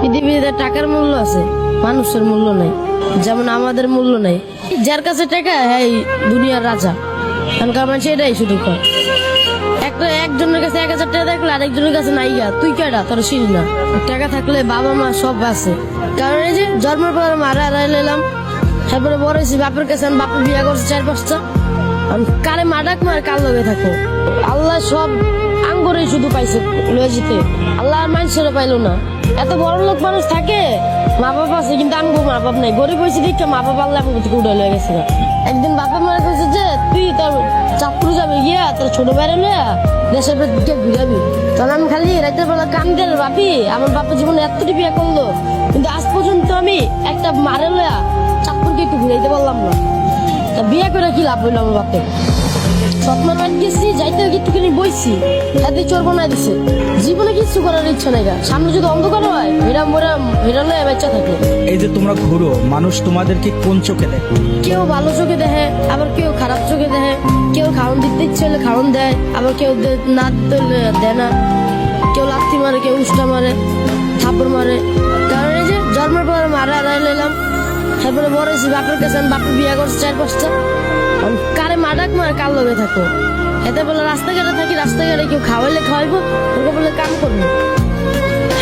পৃথিবীতে টাকার মূল্য আছে, মানুষের মূল্য নাই, যেমন আমাদের মূল্য নাই। যার কাছে টাকা হ্যাঁ দুনিয়ার রাজা। এখনকার মানুষ এটাই শুধু কর একটা একজনের কাছে এক হাজার টাকা থাকলে আরেকজনের কাছে নাই গা। তুই কেডা? তোর চিনি না। টাকা থাকলে বাবা মা সব আছে। কারণ এই যে জন্মের পর মারা হারাই নিলাম তারপরে বড় হয়েছি, বাপের কাছে বাপের বিয়ে করছে চার পাঁচটা। কারে মাডাক মার কার লগে থাকো আল্লাহ সব আঙ্গুরে শুধু পাইছে লয়ে যেতে আল্লাহ আর মানুষেরও পাইলো না। এত বড় লোক মানুষ থাকে মা বাবা আছে, কিন্তু আমি মা বাপ নাই। গরিব হয়েছে দেখে মা বাবা আল্লাহ আমাকে থেকে উড়ে লয়ে গেছে। একদিন বাপে মারা কইছে যে, তুই তোর চাকরি যাবে গিয়া, তোর ছোট বাইরে লইয়া দেশের দিকে ঘুরাবি তখন আমি খালি রাতের বেলা কান গেল বাপি, আমার বাপা জীবনে এতটি বিয়ে করল। কিন্তু আজ পর্যন্ত আমি একটা মারে লইয়া চাকরিকে একটু ঘুরাইতে পারলাম না। তা বিয়ে করে কি লাভ হইল আমার বাপে বাড়ি গেছি যাইতে একটুখানি বইছি। হাতে চোর বানাই দিছে। জীবনে কিচ্ছু করার ইচ্ছা নাই সামনে যদি অন্ধকার হয় হেরা মোরা হেরা লয়ে বাচ্চা থাকে। এই যে তোমরা ঘুরো মানুষ তোমাদেরকে কোন চোখে দেখে? কেউ ভালো চোখে দেখে আবার কেউ খারাপ চোখে দেখে। কেউ খাওয়ান দিতে ইচ্ছে হলে খাওয়ান দেয় আবার কেউ না দিতে দেয় না। কেউ লাথি মারে কেউ উষ্টা মারে থাপড় মারে। কারণ এই যে জন্মের পর মারা হারাই নিলাম তারপরে বড় হয়েছি বাপের কাছে বাপের বিয়ে করছে চার পাঁচটা। মাডাক মার কার লগে থাকো। এতে বলে রাস্তাঘাটে থাকি রাস্তাঘাটে কেউ খাওয়াইলে খাওয়াইবো ওকে বলে কাম করব।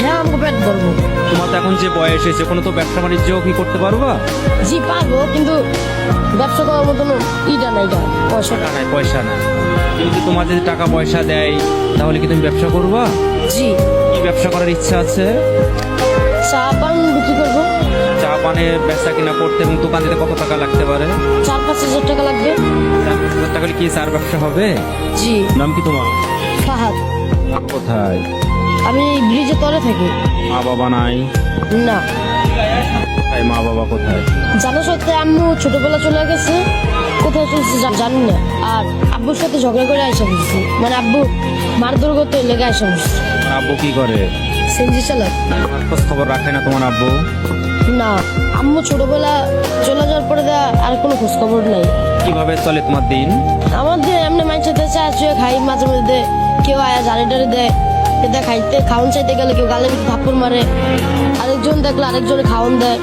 হ্যাঁ আমাকে পেট ভরবো। তোমার তো এখন যে বয়স হয়েছে কোনো তো ব্যবসা বাণিজ্য কি করতে পারবা? জি পারব কিন্তু ব্যবসা করার মতন ইটা নাই এটা পয়সা নাই পয়সা নাই। কিন্তু তোমার যদি টাকা পয়সা দেয় তাহলে কি তুমি ব্যবসা করবা? জি। কি ব্যবসা করার ইচ্ছা আছে? চা পান বিক্রি করব। চা পানের ব্যবসা কিনা করতে এবং দোকান দিতে কত টাকা লাগতে পারে? চার পাঁচ হাজার টাকা হলে কি চার ব্যবসা হবে? জি। নাম কি তোমার? ফাহাদ। কোথায়? আমি ব্রিজে তলে থাকি। মা বাবা নাই? না। কোথায় মা বাবা কোথায়? জানা সত্ত্বে আম্মু ছোটবেলা চলে গেছে। কোথায় চলছে জানি না। আর আব্বুর সাথে ঝগড়া করে আইসা বুঝছি মানে আব্বু মারধর করতে লেগে আইসা বুঝছি আব্বু কি করে? সেঞ্জি চালাক খোঁজ খবর রাখে না তোমার আব্বু? না আম্মু ছোটবেলা চলে যাওয়ার পরে দা আর কোনো খোঁজ খবর নাই। কীভাবে চলে তোমার দিন? আমাদের এমনি মানুষের চা চুয়ে খাই মাঝে মধ্যে কেউ আয়া জারে টারি দেয় এটা খাইতে খাওন চাইতে গেলে কেউ গালে থাপ্পড় মারে। আরেকজন দেখলে আরেকজনে খাওন দেয়।